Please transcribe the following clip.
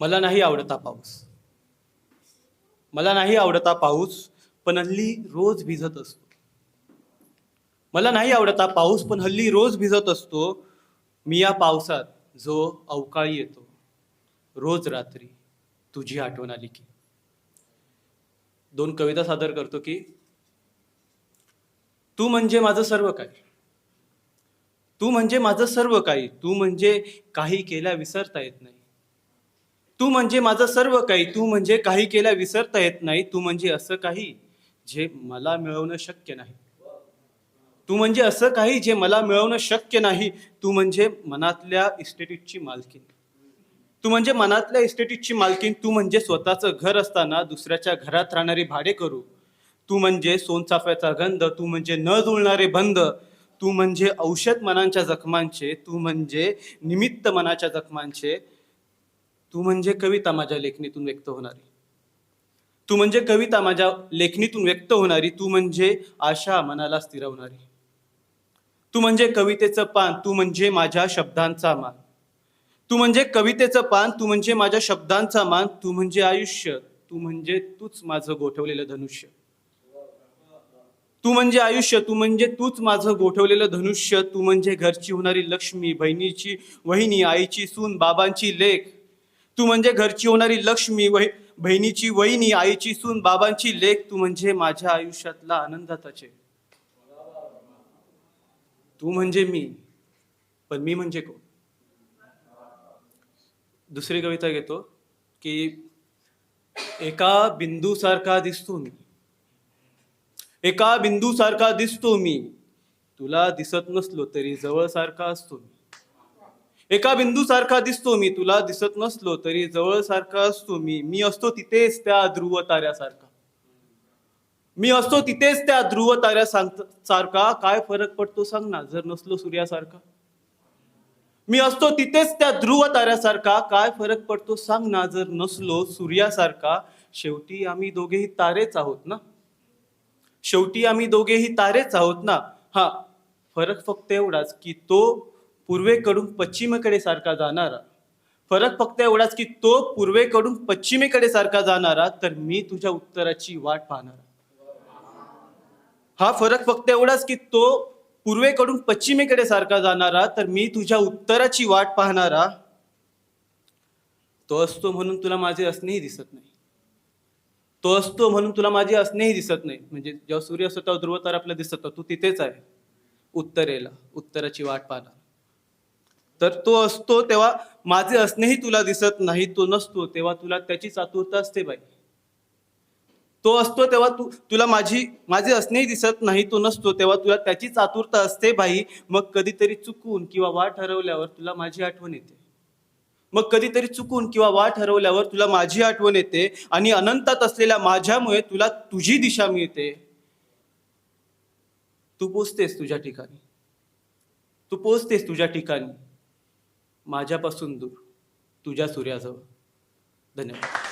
मला नाही आवडता पाऊस. मला नाही आवडता पाऊस पण हल्ली रोज भिजत असतो. मला नाही आवडता पाऊस पण हल्ली रोज भिजत असतो. मी या पावसात जो अवकाळी येतो रोज रात्री तुझी आठवण आली की. दोन कविता सादर करतो की तू म्हणजे माझं सर्व काही. तू म्हणजे माझं सर्व काही. तू म्हणजे काही केल्या विसरता येत नाही. तू म्हणजे माझं सर्व काही तू म्हणजे काही केल्या विसरता येत नाही तू म्हणजे असं काही जे मला मिळवणं शक्य नाही तू म्हणजे असं काही जे मला मिळवणं शक्य नाही तू म्हणजे मनातल्या इस्टेटीची मालकीन तू म्हणजे मनातल्या इस्टेटीची मालकीन तू म्हणजे स्वतःचं घर असताना दुसऱ्याच्या घरात राहणारी भाडे करू तू म्हणजे सोनचाफ्याचा गंध तू म्हणजे न जुळणारे बंध तू म्हणजे औषध मनांच्या जखमांचे तू म्हणजे निमित्त मनाच्या जखमांचे तू म्हणजे कविता माझ्या लेखणीतून व्यक्त होणारी तू म्हणजे कविता माझ्या लेखणीतून व्यक्त होणारी तू म्हणजे आशा मनाला स्थिरवणारी तू म्हणजे कवितेचं पान तू म्हणजे माझ्या शब्दांचा मान तू म्हणजे कवितेचं पान तू म्हणजे माझ्या शब्दांचा मान तू म्हणजे आयुष्य तू म्हणजे तूच माझं गोठवलेलं धनुष्य तू म्हणजे आयुष्य तू म्हणजे तूच माझं गोठवलेलं धनुष्य तू म्हणजे घरची होणारी लक्ष्मी बहिणीची वहिनी आईची सून बाबांची लेख तू म्हणजे घरची होणारी लक्ष्मी वही बहिणीची वहिनी आईची सून बाबांची लेख तू म्हणजे माझ्या आयुष्यातला आनंदाचे तू म्हणजे मी पण मी म्हणजे कोण? दुसरी कविता घेतो की एका बिंदूसारखा दिसतो मी. एका बिंदूसारखा दिसतो मी. तुला दिसत नसलो तरी जवळसारखा असतो मी. एका बिंदूसारखा दिसतो मी तुला दिसत नसलो तरी जवळसारखा असतो मी. मी असतो तिथेच त्या ध्रुव ताऱ्यासारखा. मी असतो तिथेच त्या ध्रुव ताऱ्या सारखा. काय फरक पडतो सांग ना जर नसलो सूर्यासारखा. मी असतो तिथेच त्या ध्रुव ताऱ्यासारखा. काय फरक पडतो सांग ना जर नसलो सूर्यासारखा. शेवटी आम्ही दोघेही तारेच आहोत ना? शेवटी आम्ही दोघेही तारेच आहोत ना? हा फरक फक्त एवढाच की तो पूर्वेकडून पश्चिमेकडे सारखा जाणारा. फरक फक्त एवढाच की तो पूर्वेकडून पश्चिमेकडे सारखा जाणारा तर मी तुझ्या उत्तराची वाट पाहणारा. हा फरक फक्त एवढाच की तो पूर्वेकडून पश्चिमेकडे सारखा जाणारा तर मी तुझ्या उत्तराची वाट पाहणारा. तो असतो म्हणून तुला माझे असणेही दिसत नाही. तो असतो म्हणून तुला माझे असणेही दिसत नाही. म्हणजे जेव्हा सूर्य असतो तेव्हा ध्रुव तर आपल्याला दिसत तू तिथेच आहे. उत्तरेला उत्तराची वाट पाहणार. तर तो असतो तेव्हा माझे असणेही तुला दिसत नाही तो नसतो तेव्हा तुला त्याची आतुरता असते बाई. तो असतो तेव्हा तू तुला माझी माझे असणेही दिसत नाही तो नसतो तेव्हा तुला त्याचीच आतुरता असते बाई. मग कधीतरी चुकून किंवा वाट हरवल्यावर तुला माझी आठवण येते. मग कधीतरी चुकून किंवा वाट हरवल्यावर तुला माझी आठवण येते आणि अनंतात असलेल्या माझ्यामुळे तुला तुझी दिशा मिळते. तू पोचतेस तुझ्या ठिकाणी. तू पोचतेस तुझ्या ठिकाणी. माझ्यापासून दूर. तुझ्या सूर्याजवळ. धन्यवाद.